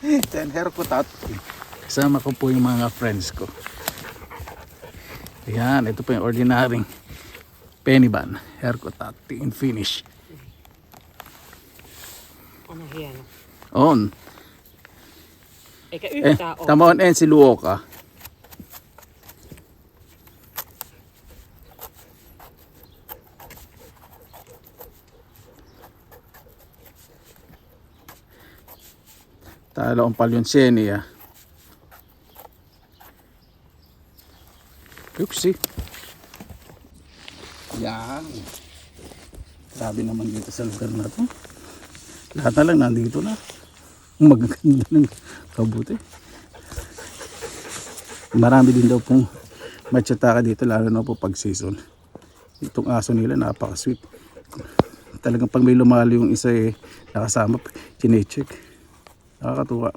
Then haircut out. Kasama ko po yung mga friends ko. Ayan, ito po yung ordinary penny ban. Haircut out in finish. Ano yan? On. Eh, ka Eh, tao. tamon en si Luoka. Talo ang palyonseni ah. Oopsie. Yan. Grabe naman dito sa lugar na to. Lahat na lang nandito na. Magaganda ng kabuti. Marami din daw pong matsataka dito lalo na po pag season. Itong aso nila napaka-sweet. Talagang pag may lumalo yung isa eh nakasama, chinecheck. Nakakatuwa.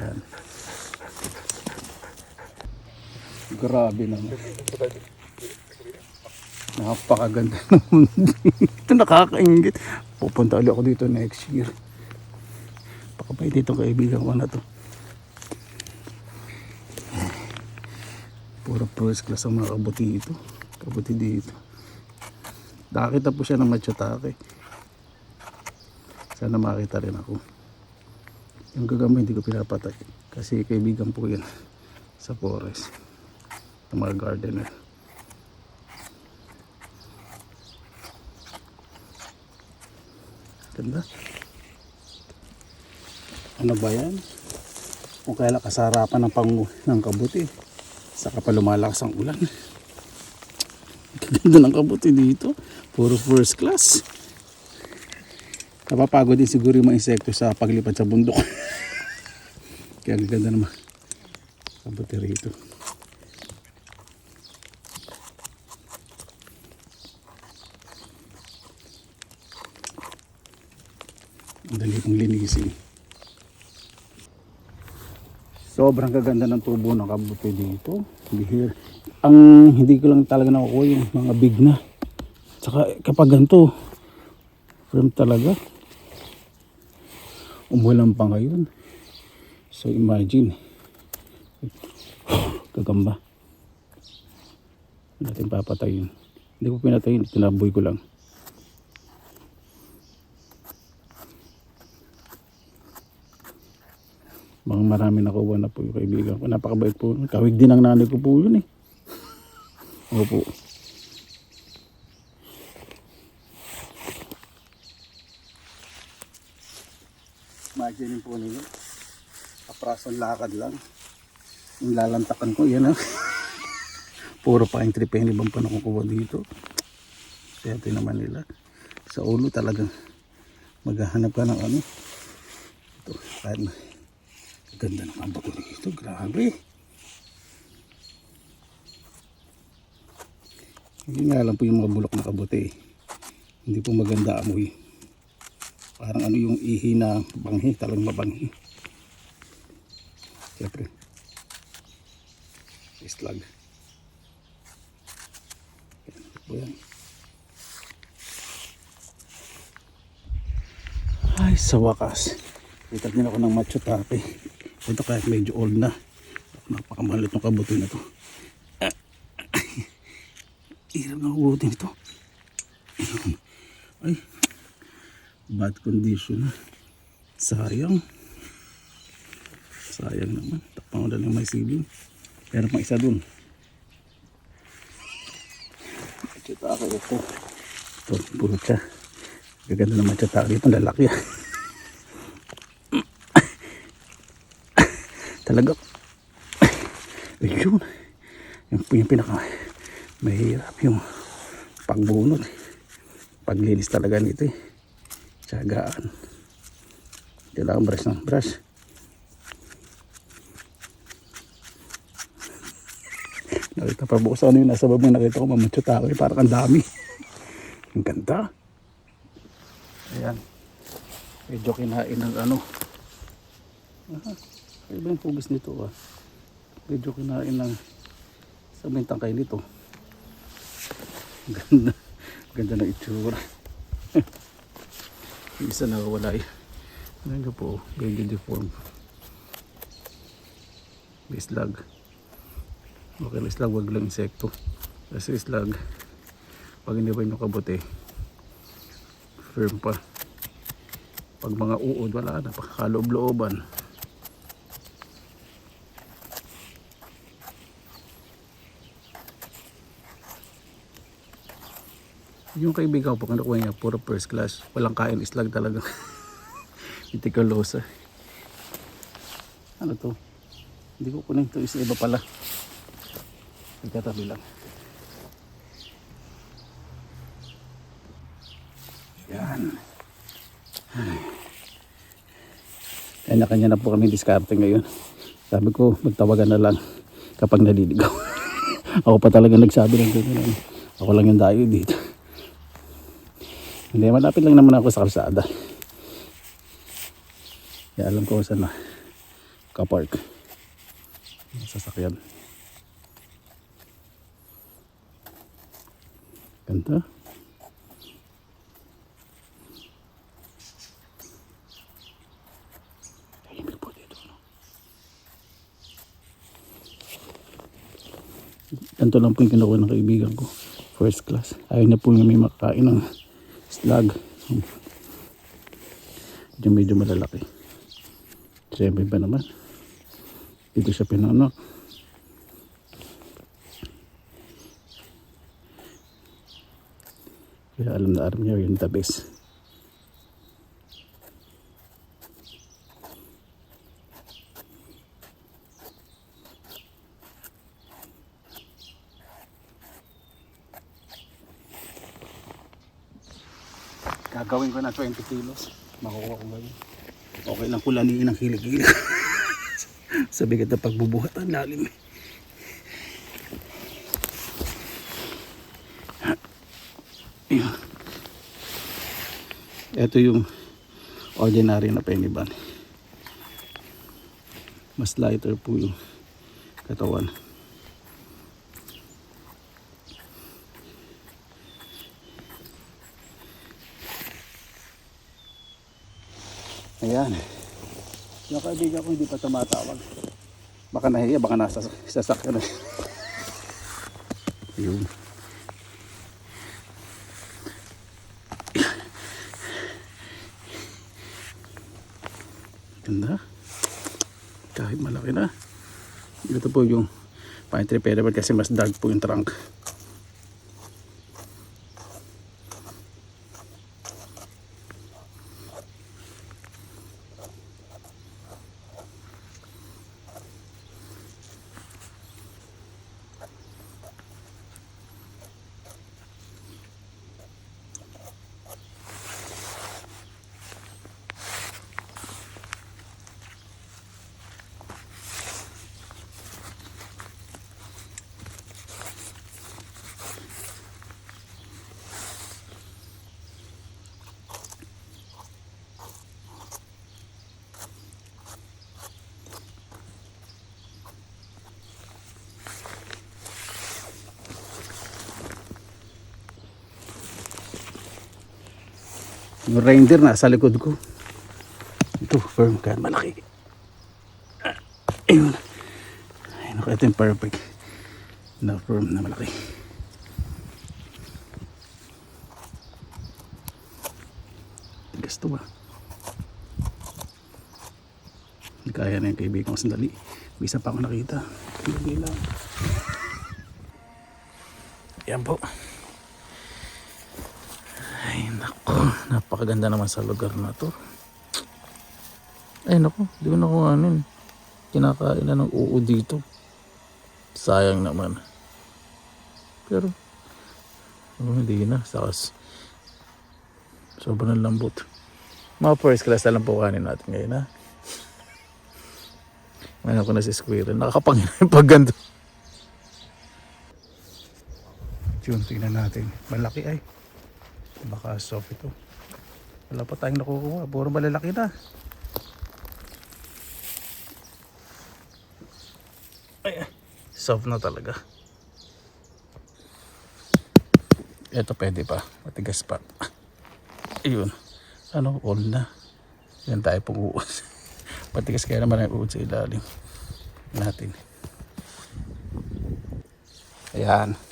Yan. Grabe naman. Napakaganda naman dito. Nakakaingit. Pupunta ulit ako dito next year. Pakabay dito kaibigan ko na to. Puro first class ang mga kabuti ito. Kabuti dito. Nakakita po siya ng matsatake. Sana makita rin ako. Yung gagamay hindi ko pinapatay. Kasi kaibigan po yan sa forest. Ng mga gardener. Ganda. Ano ba yan? Kung kailan kasarapan ng pangu ng kabuti. Saka pa lumalakas ang ulan. Ganda ng kabuti dito. Puro first class. Napapagod din siguro yung mga insekto sa paglipad sa bundok. Kaya ang ganda naman. Kabuti rito. Ang dali kong linisin. Sobrang kaganda ng tubo ng kabuti dito. Bihir. Ang hindi ko lang talaga nakukuha yung mga big na. Tsaka kapag ganito, firm talaga. Umulan pa ngayon. So imagine. Gagamba. Natin papatayin. Hindi ko pinatayin, tinaboy ko lang. Mga marami nakuha na po yung kaibigan ko. Napakabait po. Kawig din ang nanay ko po yun eh. Opo. Imagine po ninyo. Kaprasong lakad lang. Yung lalantakan ko, yan ah. Puro pa entry penny bang pa nakukuha dito. Swerte naman nila. Sa ulo talagang maghahanap ka ng ano. Ito, kahit na Ganda ng ambak dito, grabe. Hindi nga lang po yung mga bulok na kabuti. Hindi po maganda amoy. Parang ano yung ihi na banghi, talagang mabanghi. Siyempre. Islag. Yan. Ay, sa wakas. Kita din ako ng macho. Ito kahit medyo old na. Napakamalit ng kabuti na to. Hirap na ubutin ito. Ay. Bad condition. Sayang. Sayang naman. Tapang na lang may siling. Pero pang isa dun. Tape ito. Ito, puro siya. Gaganda macho tape dito. Lalaki ah. talaga? Yun yung, yung pinaka mahirap yung pagbunot paglinis talaga nito eh. Tsagaan kailangan brush ng brush. Nakita pa bukas ano yung nasa baba nakita ko mamutso tao eh parang ang dami. Ang ganda. Ayan. Medyo kinain ng ano. Aha. Iba yung pugis nito ah. Medyo kinain ng sa bintang kayo nito. Ganda. Ganda ng itsura. Yung isa nakawala eh. Ano po, very deform. Bislag. Okay, islag, wag lang insekto. Kasi islag, pag hindi ba nyo kabuti, firm pa. Pag mga uod, wala na, pagkakaloob-looban. Yung kaibigan ko po, kinukuha niya, puro first class. Walang kain islag talaga. Itikalosa. Ano to? Hindi ko kunin to. Isa iba pala. Nagkatabi lang. Yan. Kanya-kanya na po kami diskarte ngayon. Sabi ko, magtawagan na lang kapag naliligaw. Ako pa talaga nagsabi ng ganyan. Ako lang yung dayo dito. Hindi, malapit lang naman ako sa kalsada. Kaya alam ko saan na kapark. Sasakyan. Ganda. Tahimik po dito. No? Ganito lang po yung kinukuha ng kaibigan ko. First class. Ayaw niya po yung may makain ng slag. Medyo medyo malalaki. Siyempre ba naman? Dito siya pinanak. Kaya alam na alam niya yung the Gagawin ko na 20 kilos. Makukuha ko ba yun? Okay lang kulaniin ang kilig-kilig. Sa bigat na pagbubuhat ang lalim. eh. Ito yung ordinary na penny ban. Mas lighter po yung katawan. Ayan. Yung kaibigan ko hindi pa tumatawag. Baka nahiya, baka nasa sasakyan na. Yun. Ganda. Kahit malaki na. Ito po yung pine tree pero kasi mas dark po yung trunk. Reindeer na sa likod ko. Ito, firm ka. Malaki. Ayun. Ayun ako. Ito yung perfect. Na firm na malaki. Tigas to ba? Kaya na yung kaibigan ko sandali. May isa pa ako nakita. Hindi lang. Yan po. Nako, napakaganda naman sa lugar na to. Ay nako, di ko nakuha nun. Kinakain na ng uod dito. Sayang naman. Pero, oh, hindi na. Sakas. Sobrang lambot. Mga first class na lang po kanin natin ngayon ha. Ngayon ko na si Squirrel. Nakakapangin yung pag. Yun, tingnan natin. Malaki ay. Baka soft ito. Wala pa tayong nakukuha. Puro malalaki na. Ay, soft na talaga. Ito pwede pa. Matigas pa. Ayun. Ano, all na. Yan tayo pong uus. Matigas kaya naman ang uod sa ilalim natin. Ayan. Ang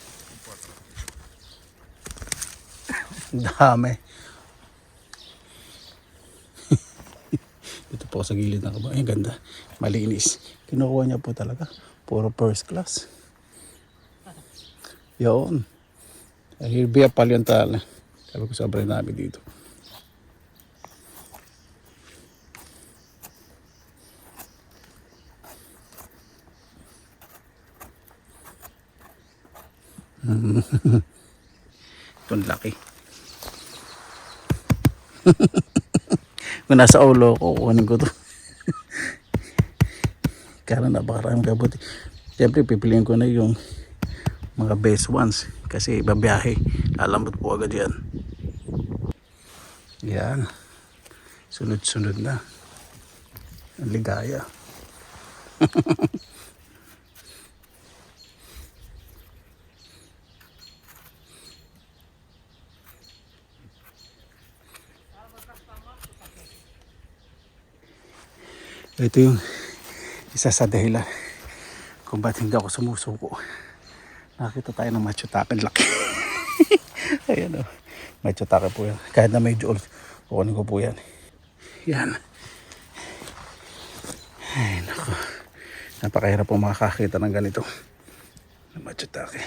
Dami. Ito po sa gilid ng kaba. Ay, ganda. Malinis. Kinukuha niya po talaga. Puro first class. Yun. Hirbi a paleontal. Sabi ko sobrang dami dito. Itong laki. Kung nasa ulo kukunin ko to. Kaya napakarami kabuti. Siyempre, pipiliin ko na yung mga best ones. Kasi babiyahe. Lalambot po agad yan. Yan. Sunod-sunod na. Ang ligaya. Ito yung isa sa dahilan kung ba't hindi ako sumusuko. Nakita tayo ng machutake laki. Ayan o. Machutake po yan. Kahit na medyo old, kukunin ko po yan. Yan. Ay, nako. Napakahirap po makakakita ng ganito. Na machutake.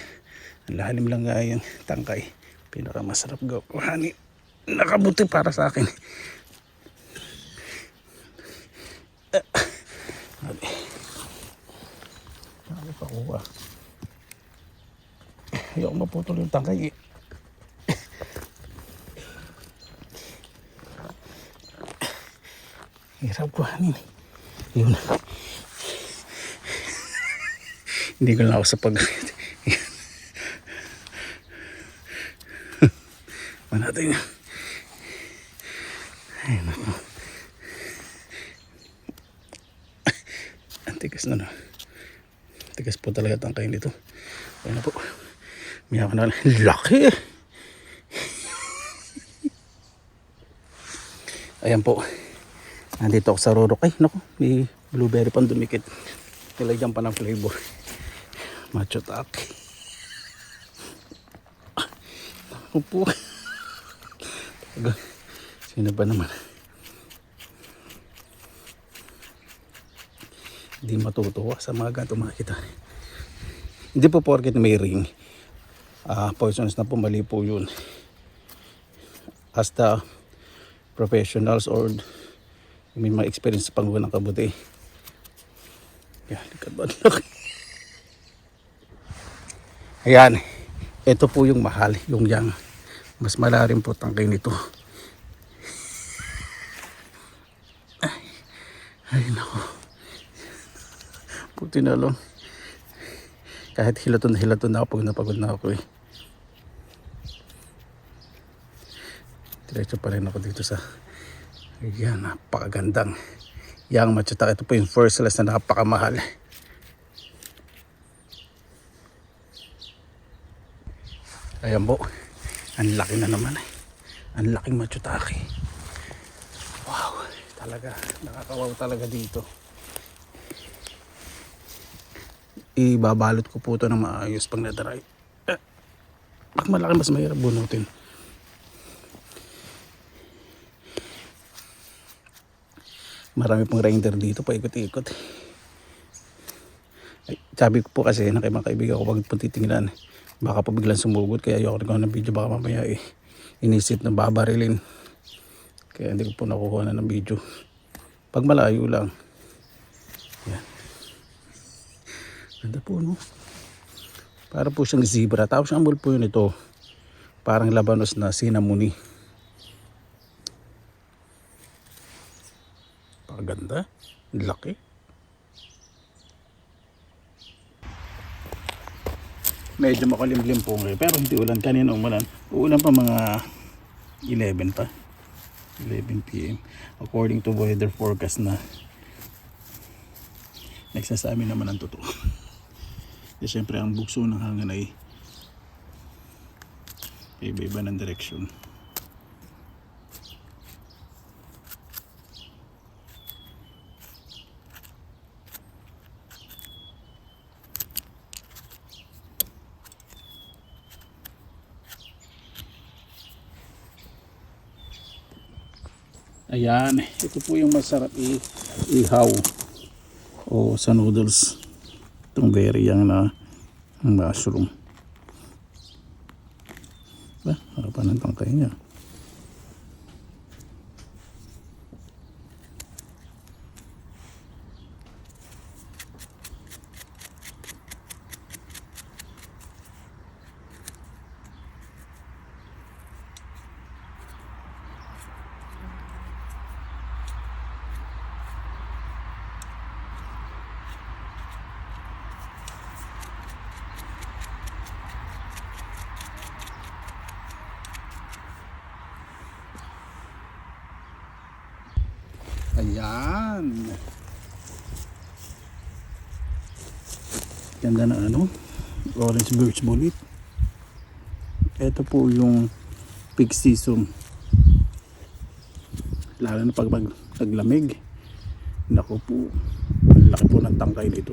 Ang lalim lang nga yung tangkay. Pinakamasarap gawahanin. Nakabuti para sa akin. Dali pa kuha. Ayaw maputol yung tangkay eh. Hirap kuhanin. Yun. Hindi ko na ako sa pag... Manatay na. Ay, naku. Ang tigas na no. Tigas po talaga tangkay nito. Ayun na po. Miyaw na lang. Laki! Ayan po. Nandito ako sa Rorok. Ay, naku. May blueberry pang dumikit. Nilagyan pa ng flavor. Macho taki. Naku po. Taga- Sino ba naman? Hindi matutuwa sa mga ganito makikita. Hindi po porket may ring. Ah, poisonous na po, mali po yun. As the professionals or may mga experience sa panggawa ng kabuti. Yan, likad ba? Ayan, ito po yung mahal, yung yang. Mas malalim po tangkay nito. Ay, ay nako. Puti na lang. Kahit hilaton na hilaton na ako, pag napagod na ako eh. Diretso pa rin ako dito sa Ayan, napakagandang Yang Machutak. Ito po yung first class na napakamahal. Ayan po. Ang laki na naman eh. Ang laking Machutake. Wow. Talaga. Nakakawaw talaga dito. Ibabalot ko po ito ng maayos pag na-dry. Eh, pag malaki mas mahirap bunutin. Marami pong grinder dito, paikot-ikot. Ay, sabi ko po kasi ng kay mga kaibigan ko, wag po titingnan. Baka po biglang sumugod, kaya ayoko rin ng video, baka mamaya eh, inisip na babarilin. Kaya hindi ko po nakukuha na ng video. Pag malayo lang. Yan. Ganda po, no? Para po siyang zebra. Tapos ang po yun ito. Parang labanos na sinamuni. Paganda. Laki. Medyo makulimlim po ngayon. Pero hindi ulan. Kanina umulan. Uulan pa mga 11 pa. 11 p.m. According to weather forecast na nagsasabi naman ang totoo. Eh, siyempre ang bugso ng hangin ay Iba-iba ng direksyon. Ayan, ito po yung masarap ihaw o sa noodles. Itong very young na mushroom. Ba, harapan ng tangkay niya. Ayan. Ganda na ano. Orange birch bullet. Ito po yung peak season. Lalo na pag naglamig. Naku po. Laki po ng tangkay nito.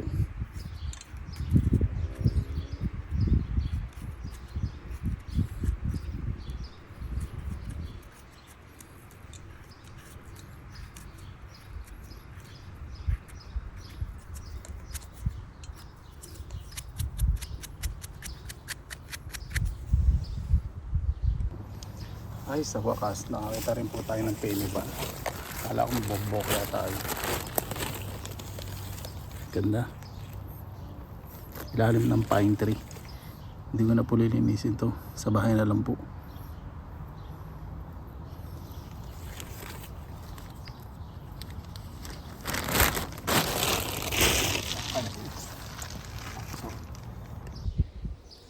Ay, sa wakas, nakakita rin po tayo ng peliban. Kala kong bogbok kaya tayo. Ganda. Ilalim ng pine tree. Hindi ko na po lilinisin to. Sa bahay na lang po.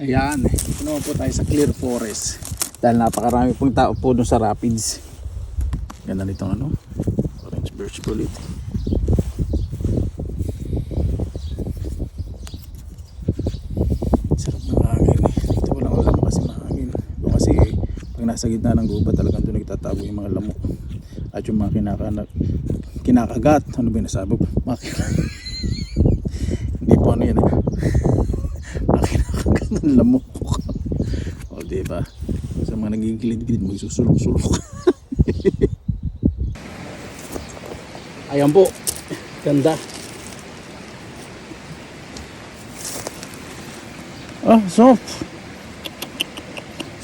Ayan, ito naman po tayo sa Clear Forest. Dahil napakarami pong tao po dun sa Rapids. Ganda nitong ano, orange birch bullet. Sarap ng hangin. Dito walang alam kasi mahangin. Doon kasi pag nasa gitna ng gubat talagang doon nagtatago yung mga lamok. At yung mga kinakanak kinakagat. Ano ba yung nasabi? Mga Hindi po ano yan. eh. Mga kinakagat ng lamok. o diba? Sa mga nagigilid-gilid, magsusulok-sulok. Ayan po. Ganda. Ah, soft.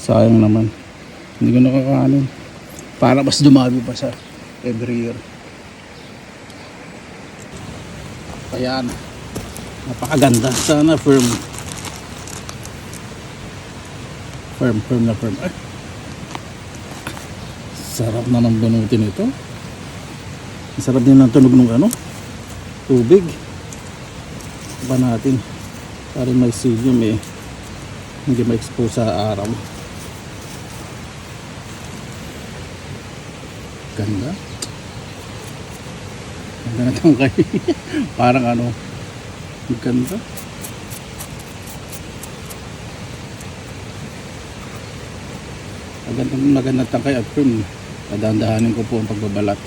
Sayang naman. Hindi ko nakakaano. Para mas dumami pa sa every year. Ayan. Napakaganda. Sana firm. Firm, firm na firm. Ay. Sarap na ng banutin ito. Sarap din ng tunog ng ano. Tubig. Pa natin. Para may psyllium eh. Hindi ma-expose sa araw. Ganda. Ganda na tangkay. Parang ano. Ganda. Maganda maganda tangkay at firm. Dadandahanin ko po ang pagbabalat.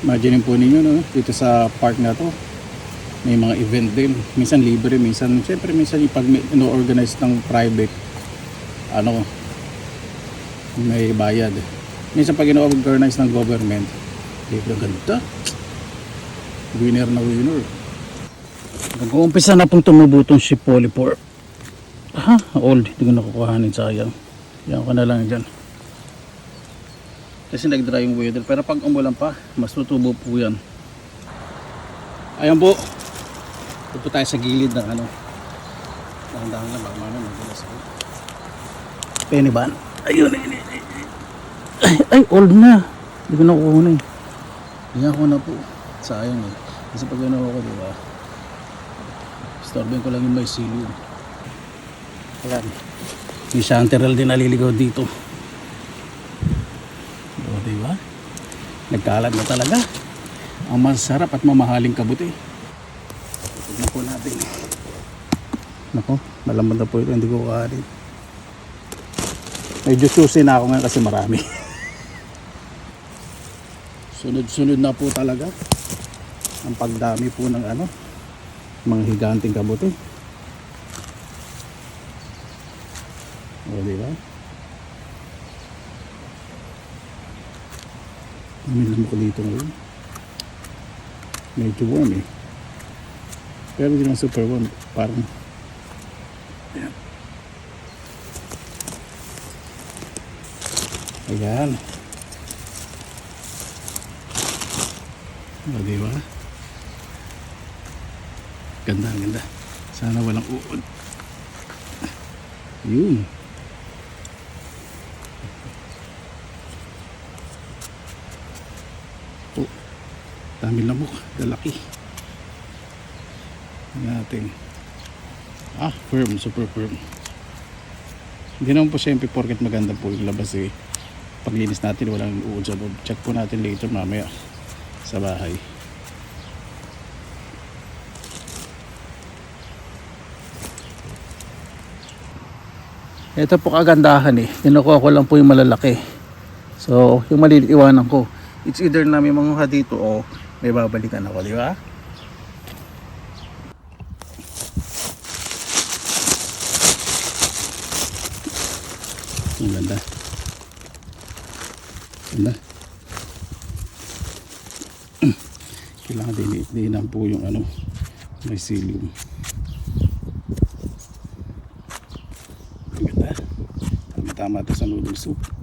Imagine po ninyo no, dito sa park na to may mga event din. Minsan libre, minsan syempre minsan pag no-organize ng private ano may bayad. Minsan pag ino-organize ng government, libre ganda. Winner na winner. Nag-uumpisa na pong tumubo itong si Polypore. Ha? Old. Hindi ko nakukuhanin sayang. Yan ko na lang dyan. Kasi nag-dry yung weather. Pero pag umulan pa, mas tutubo po yan. Ayan po. Ito po tayo sa gilid ng ano. Dahan-dahan lang. Baka mamaya magulas ako. Penny ban. Ayun. Ayun. Ay, old na. Hindi ko nakukuha na eh. Hindi ako na po. Sayang eh. Kasi pag ginawa ko, di ba? Storbin ko lang yung may silyo. Ayan. May chanterelle din naliligaw dito. O, di ba? Nagkalat na talaga. Ang masarap at mamahaling kabuti. Tignan po natin. Nako, malamad na po ito. Hindi ko kakarin. Medyo susi na ako ngayon kasi marami. Sunod-sunod na po talaga. Ang pagdami po ng ano, mga higanting kabuti. O, di ba? Umilam ko dito ngayon. Medyo warm eh. Pero hindi naman super warm. Parang Ayan. Ayan. O, di ba? Ganda, ganda. Sana walang uod. Yun. Oh, dami lamok. Lalaki. Natin. Ah, firm. Super firm. Hindi naman po siyempre porket maganda po yung labas eh. Paglinis natin walang uod sa loob. Check po natin later mamaya sa bahay. Ito po kagandahan eh. Kinukuha ko lang po yung malalaki. So, yung maliit iwanan ko. It's either na may manguha dito o may babalikan ako, di ba? Ang ganda. Ganda. Kailangan din diinan po yung ano, may psyllium. Ang ganda. Tama tama ito sa noodle soup.